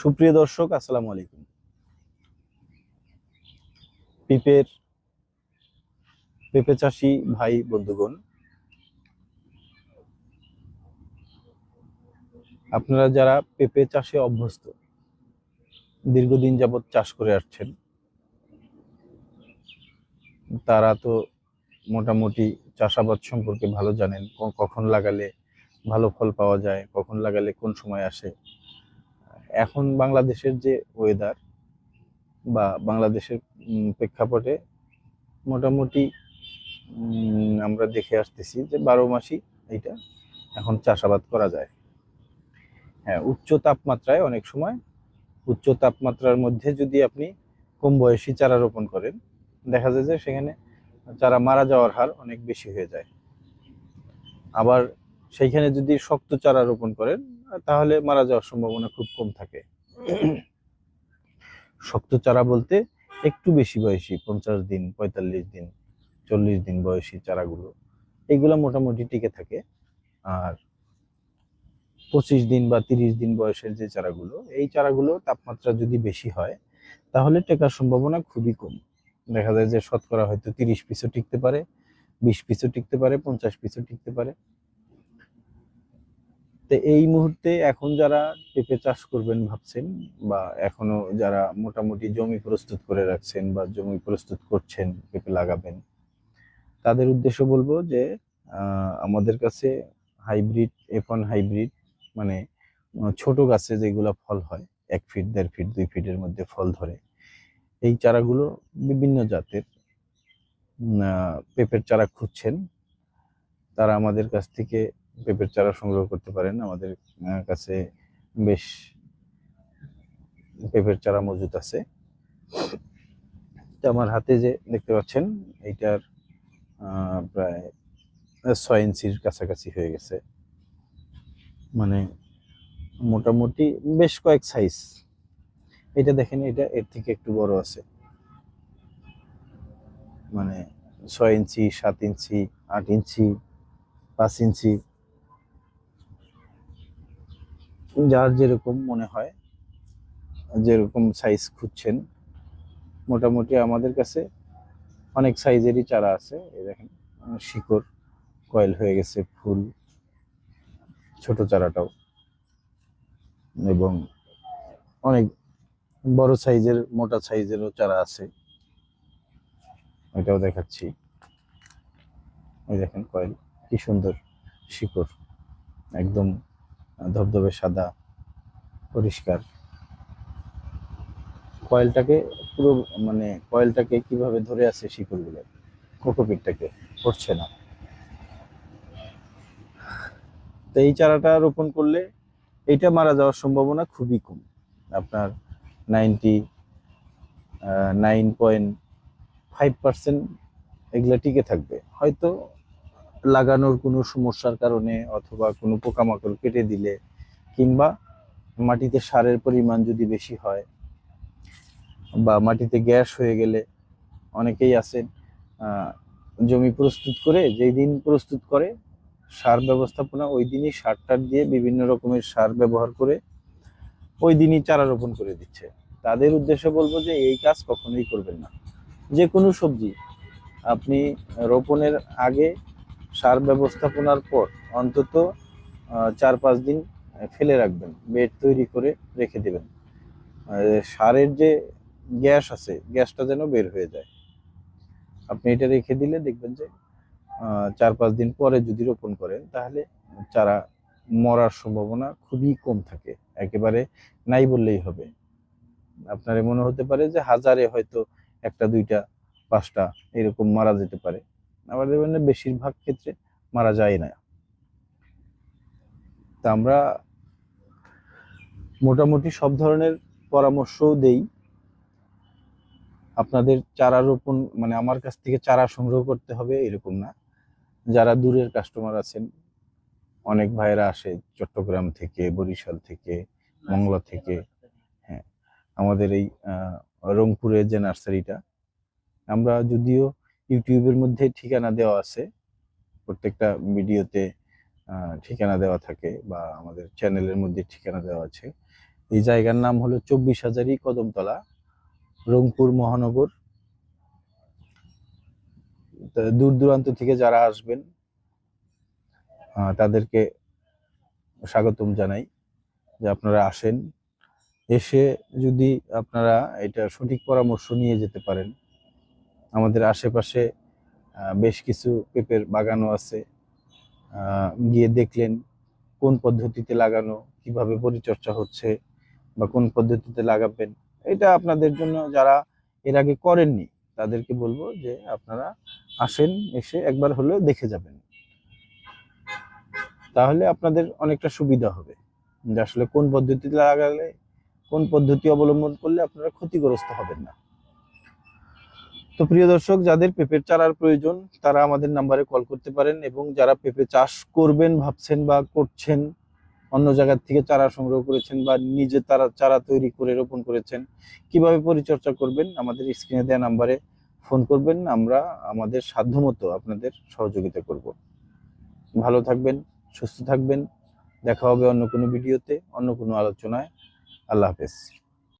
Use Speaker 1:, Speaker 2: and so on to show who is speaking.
Speaker 1: সুপ্রিয় দর্শক, আসসালামু আলাইকুম। পেঁপের পেঁপে চাষি ভাই, বন্ধুগণ, আপনারা যারা পেঁপে চাষে অভ্যস্ত, দীর্ঘদিন যাবৎ চাষ করে আসছেন, তারা তো মোটামুটি চাষাবাদ সম্পর্কে ভালো জানেন কখন লাগালে ভালো ফল পাওয়া যায়, কখন লাগালে কোন সময় আসে এখন বাংলাদেশের যে ওয়েদার বা বাংলাদেশের প্রেক্ষাপটে মোটামুটি আমরা দেখে আসতেছি যে বারো মাসই এইটা এখন চাষাবাদ করা যায়। হ্যাঁ উচ্চ তাপমাত্রায় অনেক সময়, উচ্চ তাপমাত্রার মধ্যে যদি আপনি কম বয়সী চারা রোপণ করেন, দেখা যায় যে সেখানে চারা মারা যাওয়ার হার অনেক বেশি হয়ে যায়। আবার সেইখানে যদি শক্ত চারা রোপণ করেন তাহলে মারা যাওয়ার সম্ভাবনা খুব কম থাকে। শক্ত চারা বলতে একটু বেশি বয়সী, পঞ্চাশ দিন, পঁয়তাল্লিশ দিন, চল্লিশ দিন বয়সী চারাগুলো, এগুলো মোটামুটি টিকে থাকে। আর পঁচিশ দিন বা তিরিশ দিন বয়সের যে চারাগুলো, এই চারাগুলো তাপমাত্রা যদি বেশি হয়, তাহলে টেকার সম্ভাবনা খুবই কম। দেখা যায় যে শতকরা হয়তো তিরিশ পিসও টিকতে পারে, বিশ পিসও টিকতে পারে, পঞ্চাশ পিসও টিকতে পারে। তো এই মুহূর্তে এখন যারা পেঁপে চাষ করবেন ভাবছেন বা এখনও যারা মোটামুটি জমি প্রস্তুত করে রাখছেন বা জমি প্রস্তুত করছেন, পেঁপে লাগাবেন, তাদের উদ্দেশ্য বলব যে আমাদের কাছে হাইব্রিড এফন হাইব্রিড মানে ছোট গাছে যেগুলো ফল হয়, এক ফিট, দেড় ফিট, দুই ফিটের মধ্যে ফল ধরে, এই চারাগুলো বিভিন্ন জাতের পেঁপের চারা খুঁজছেন, তারা আমাদের কাছ থেকে পেঁপের চারা সংগ্রহ করতে পারেন। আমাদের কাছে বেশ পেঁপের চারা মজুদ আছে। আমার হাতে যে দেখতে পাচ্ছেন, এইটার প্রায় ছয় ইঞ্চির কাছাকাছি হয়ে গেছে। মানে মোটামুটি বেশ কয়েক সাইজ এটা দেখেন, এটা এর থেকে একটু বড় আছে। মানে ছয় ইঞ্চি, সাত ইঞ্চি, আট ইঞ্চি, পাঁচ ইঞ্চি যার যেরকম মনে হয়, যেরকম সাইজ খুঁজছেন, মোটামুটি আমাদের কাছে অনেক সাইজেরই চারা আছে। এই দেখেন শিকড়, কয়েল হয়ে গেছে, ফুল, ছোট চারাটাও। এবং অনেক বড় সাইজের মোটা সাইজেরও চারা আছে। এটাও দেখাচ্ছি। ওই দেখেন কয়েল, কি সুন্দর শিকড়, একদম ধবধবে সাদা, পরিষ্কার। কয়েলটাকে পুরো মানে কয়েলটাকে কীভাবে ধরে আছে শিকড়গুলো? কোকোপিটটাকে পড়ছে না। তো এই চারাটা রোপণ করলে এইটা মারা যাওয়ার সম্ভাবনা খুবই কম। আপনার ninety nine point five percent এগুলা টিকে থাকবে। হয়তো লাগানোর কোনো সমস্যার কারণে অথবা কোনো পোকামাকড় কেটে দিলে কিংবা মাটিতে সারের পরিমাণ যদি বেশি হয় বা মাটিতে গ্যাস হয়ে গেলে অনেকেই আছেন জমি প্রস্তুত করে যেই দিন প্রস্তুত করে সার ব্যবস্থাপনা, ওই দিনই সার টার দিয়ে বিভিন্ন রকমের সার ব্যবহার করে ওই দিনই চারা রোপণ করে দিচ্ছে। তাদের উদ্দেশ্যে বলব যে এই কাজ কখনোই করবেন না। যে কোনো সবজি আপনি রোপণের আগে সার ব্যবস্থাপনার পর অন্তত চার পাঁচ দিন ফেলে রাখবেন, বেড তৈরি করে রেখে দেবেন। সারের যে গ্যাস আছে, গ্যাসটা যেন বের হয়ে যায়। আপনি এটা রেখে দিলে দেখবেন যে চার পাঁচ দিন পরে যদি রোপণ করেন, তাহলে চারা মরার সম্ভাবনা খুবই কম থাকে। একেবারে নাই বললেই হবে। আপনার মনে হতে পারে যে, হাজারে হয়তো একটা, দুইটা, পাঁচটা এরকম মারা যেতে পারে। আবার দেখবেন বেশিরভাগ ক্ষেত্রে মারা যায় না। তা আমরা মোটামুটি সব ধরনের পরামর্শও দেই। আপনাদের চারা রোপণ মানে আমার কাছ থেকে চারা সংগ্রহ করতে হবে এরকম না। যারা দূরের কাস্টমার আছেন, অনেক ভাইয়েরা আসে চট্টগ্রাম থেকে, বরিশাল থেকে, মংলা থেকে হ্যাঁ। আমাদের এই রংপুরের যে নার্সারিটা, আমরা যদিও ইউটিউবের মধ্যে ঠিকানা দেওয়া আছে। প্রত্যেকটা ভিডিওতে ঠিকানা দেওয়া থাকে বা আমাদের চ্যানেলের মধ্যে ঠিকানা দেওয়া আছে। এই জায়গার নাম হলো চব্বিশ হাজারি কদমতলা, রংপুর মহানগর। দূর দূরান্ত থেকে যারা আসবেন তাদেরকে স্বাগতম জানাই যে আপনারা আসেন। এসে যদি আপনারা এটা সঠিক পরামর্শ নিয়ে যেতে পারেন আমাদের আশেপাশে বেশ কিছু পেঁপের বাগানও আছে। গিয়ে দেখলেন কোন পদ্ধতিতে লাগানো, কীভাবে পরিচর্যা হচ্ছে বা কোন পদ্ধতিতে লাগাবেন। এটা আপনাদের জন্য যারা এর আগে করেননি, তাদেরকে বলব যে আপনারা আসেন, এসে একবার হলেও দেখে যাবেন। তাহলে আপনাদের অনেকটা সুবিধা হবে যে আসলে কোন পদ্ধতিতে লাগালে, কোন পদ্ধতি অবলম্বন করলে আপনারা ক্ষতিগ্রস্ত হবেন না। তো প্রিয় দর্শক, যাদের পেঁপের চারার প্রয়োজন, তারা আমাদের নাম্বারে কল করতে পারেন এবং যারা পেঁপে চাষ করবেন, ভাবছেন বা করছেন, অন্য জায়গার থেকে চারা সংগ্রহ করেছেন বা নিজে তারা চারা তৈরি করে রোপণ করেছেন, কীভাবে পরিচর্যা করবেন, আমাদের স্ক্রিনে দেওয়া নাম্বারে ফোন করবেন, আমরা আমাদের সাধ্যমতো আপনাদের সহযোগিতা করব। ভালো থাকবেন, সুস্থ থাকবেন, দেখা হবে অন্য কোনো ভিডিওতে, অন্য কোনো আলোচনায়। আল্লাহ হাফেজ।